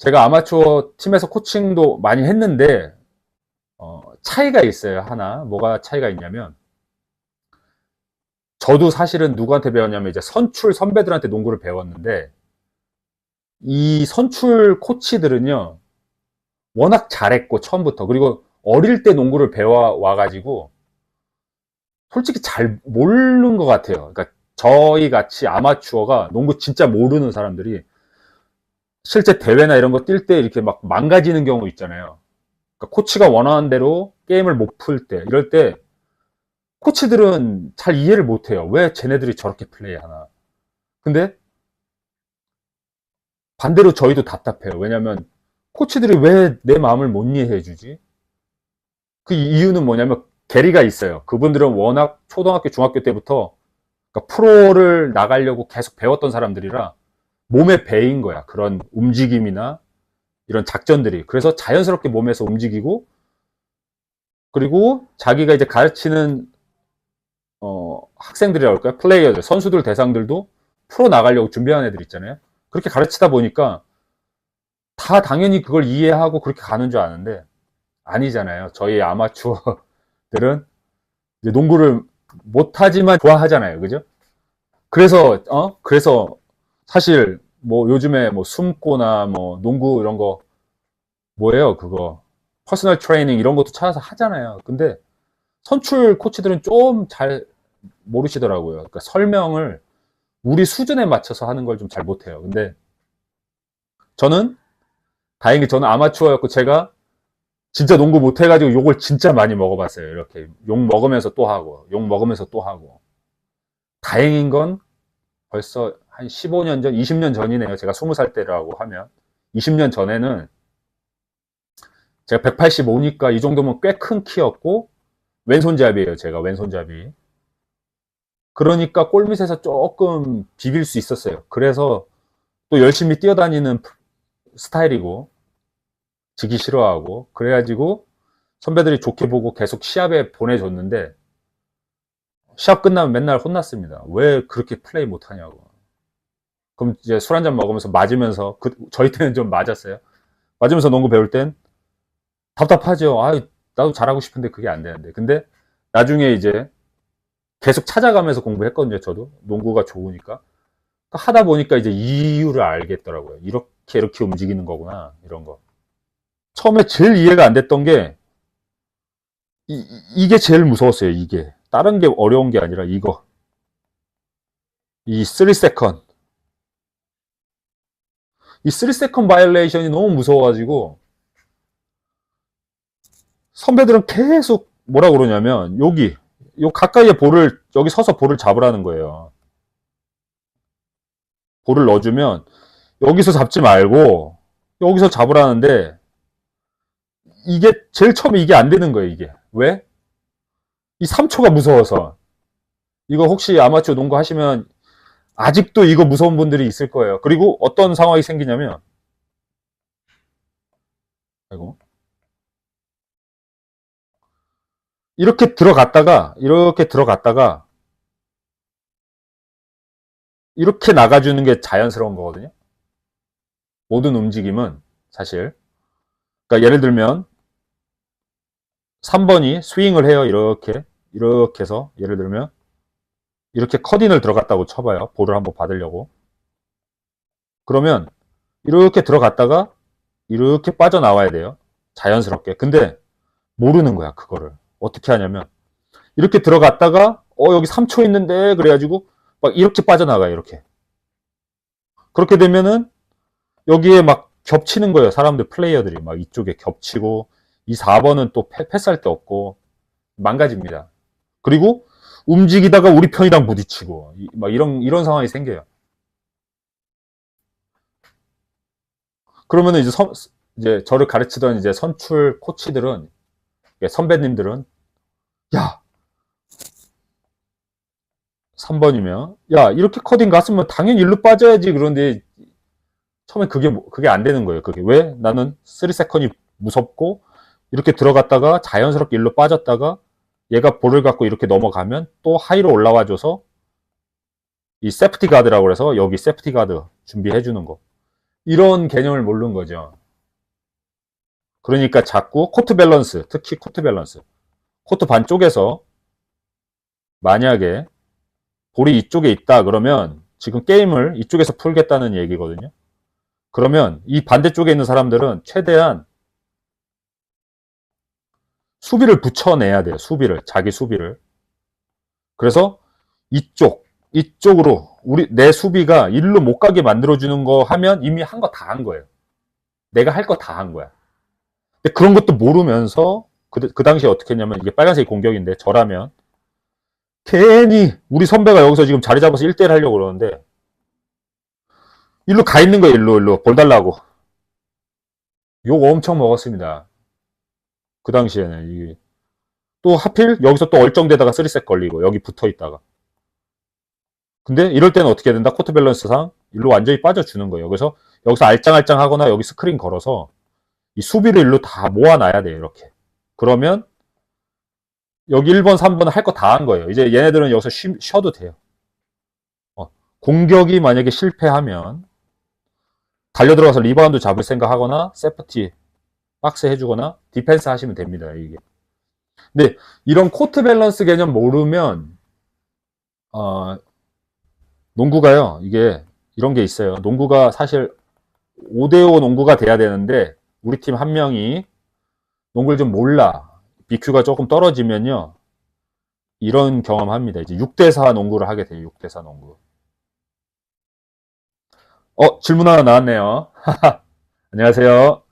제가 아마추어 팀에서 코칭도 많이 했는데 어, 차이가 있어요. 하나 뭐가 차이가 있냐면 저도 사실은 누구한테 배웠냐면 이제 선출 선배들한테 농구를 배웠는데 이 선출 코치들은요 워낙 잘했고 처음부터 그리고 어릴 때 농구를 배워 와 가지고 솔직히 잘 모르는 것 같아요. 그러니까 저희 같이 아마추어가 농구 진짜 모르는 사람들이 실제 대회나 이런 거 뛸 때 이렇게 막 망가지는 경우 있잖아요. 그러니까 코치가 원하는 대로 게임을 못 풀 때, 이럴 때 코치들은 잘 이해를 못 해요. 왜 쟤네들이 저렇게 플레이하나. 근데 반대로 저희도 답답해요. 왜냐면 코치들이 왜 내 마음을 못 이해해 주지? 그 이유는 뭐냐면 계리가 있어요. 그분들은 워낙 초등학교, 중학교 때부터 그러니까 프로를 나가려고 계속 배웠던 사람들이라 몸에 배인 거야. 그런 움직임이나 이런 작전들이. 그래서 자연스럽게 몸에서 움직이고 그리고 자기가 이제 가르치는 어, 학생들이라고 할까요? 플레이어들, 선수들 대상들도 프로 나가려고 준비하는 애들 있잖아요. 그렇게 가르치다 보니까 다 당연히 그걸 이해하고 그렇게 가는 줄 아는데 아니잖아요. 저희 아마추어들은 농구를 못하지만 좋아하잖아요. 그죠? 그래서, 어? 그래서 사실 뭐 요즘에 뭐 숨고나 뭐 농구 이런 거 뭐예요? 그거. 퍼스널 트레이닝 이런 것도 찾아서 하잖아요. 근데 선출 코치들은 좀 잘 모르시더라고요. 그러니까 설명을 우리 수준에 맞춰서 하는 걸 좀 잘 못해요. 근데 저는 다행히 저는 아마추어였고 제가 진짜 농구 못해가지고 욕을 진짜 많이 먹어봤어요. 이렇게 욕 먹으면서 또 하고 욕 먹으면서 또 하고 다행인 건 벌써 한 15년 전, 20년 전이네요. 제가 20살 때라고 하면 20년 전에는 제가 185니까 이 정도면 꽤 큰 키였고 왼손잡이에요. 제가 왼손잡이. 그러니까 골밑에서 조금 비빌 수 있었어요. 그래서 또 열심히 뛰어다니는 스타일이고 지기 싫어하고 그래가지고 선배들이 좋게 보고 계속 시합에 보내줬는데 시합 끝나면 맨날 혼났습니다. 왜 그렇게 플레이 못하냐고. 그럼 이제 술 한 잔 먹으면서 맞으면서 그, 저희 때는 좀 맞았어요. 맞으면서 농구 배울 땐 답답하죠. 아, 나도 잘하고 싶은데 그게 안 되는데. 근데 나중에 이제 계속 찾아가면서 공부했거든요. 저도 농구가 좋으니까 하다 보니까 이제 이유를 알겠더라고요. 이렇게 이렇게 움직이는 거구나 이런 거. 처음에 제일 이해가 안 됐던 게 이, 이게 제일 무서웠어요. 이게 다른 게 어려운 게 아니라 이거 이 3세컨 이 3세컨 바이올레이션이 너무 무서워가지고 선배들은 계속 뭐라 그러냐면 여기 요 가까이에 볼을 여기 서서 볼을 잡으라는 거예요. 볼을 넣어주면 여기서 잡지 말고 여기서 잡으라는데 이게 제일 처음에 이게 안 되는 거예요. 이게 왜? 이 3초가 무서워서 이거 혹시 아마추어 농구 하시면 아직도 이거 무서운 분들이 있을 거예요. 그리고 어떤 상황이 생기냐면 아이고 이렇게 들어갔다가 이렇게 들어갔다가 이렇게 나가주는 게 자연스러운 거거든요. 모든 움직임은 사실 그러니까 예를 들면 3번이 스윙을 해요. 이렇게 이렇게 해서 예를 들면 이렇게 컷인을 들어갔다고 쳐봐요. 볼을 한번 받으려고 그러면 이렇게 들어갔다가 이렇게 빠져나와야 돼요. 자연스럽게. 근데 모르는 거야, 그거를. 어떻게 하냐면 이렇게 들어갔다가 어 여기 3초 있는데 그래가지고 막 이렇게 빠져나가요 이렇게 그렇게 되면은 여기에 막 겹치는 거예요 사람들 플레이어들이 막 이쪽에 겹치고 이 4번은 또 패스할 데 없고 망가집니다 그리고 움직이다가 우리 편이랑 부딪히고 막 이런 이런 상황이 생겨요. 그러면은 이제 선, 이제 저를 가르치던 이제 선출 코치들은 선배님들은 야! 3번이면 야 이렇게 커딩 갔으면 당연히 일로 빠져야지 그런데 처음에 그게 그게 안 되는 거예요. 그게. 왜? 나는 3세컨이 무섭고 이렇게 들어갔다가 자연스럽게 일로 빠졌다가 얘가 볼을 갖고 이렇게 넘어가면 또 하이로 올라와 줘서 이 세프티 가드라고 해서 여기 세프티 가드 준비해 주는 거. 이런 개념을 모르는 거죠. 그러니까 자꾸 코트 밸런스, 특히 코트 밸런스. 코트 반쪽에서 만약에 볼이 이쪽에 있다 그러면 지금 게임을 이쪽에서 풀겠다는 얘기거든요. 그러면 이 반대쪽에 있는 사람들은 최대한 수비를 붙여내야 돼요. 수비를. 자기 수비를. 그래서 이쪽, 이쪽으로 우리 내 수비가 일로 못 가게 만들어주는 거 하면 이미 한 거 다 한 거예요. 내가 할 거 다 한 거야. 근데 그런 것도 모르면서 그, 그 당시에 어떻게 했냐면 이게 빨간색 공격인데 저라면 괜히 우리 선배가 여기서 지금 자리 잡아서 1대1 하려고 그러는데 일로 가 있는 거예요. 일로 일로 볼 달라고 욕 엄청 먹었습니다. 그 당시에는 이게 또 하필 여기서 또 얼정대다가 3셋 걸리고 여기 붙어 있다가 근데 이럴 때는 어떻게 해야 된다? 코트 밸런스상 일로 완전히 빠져주는 거예요. 그래서 여기서 알짱알짱 하거나 여기 스크린 걸어서 이 수비를 일로 다 모아놔야 돼요. 이렇게. 그러면 여기 1번, 3번 할 거 다 한 거예요. 이제 얘네들은 여기서 쉬, 쉬어도 돼요. 어, 공격이 만약에 실패하면 달려들어가서 리바운드 잡을 생각하거나 세프티 박스 해주거나 디펜스 하시면 됩니다. 이게. 근데 이런 코트 밸런스 개념 모르면 어, 농구가요. 이게 이런 게 있어요. 농구가 사실 5대5 농구가 돼야 되는데 우리 팀 한 명이 농구를 좀 몰라. BQ가 조금 떨어지면요. 이런 경험합니다. 이제 6대4 농구를 하게 돼요. 6대4 농구. 어, 질문 하나 나왔네요. 안녕하세요.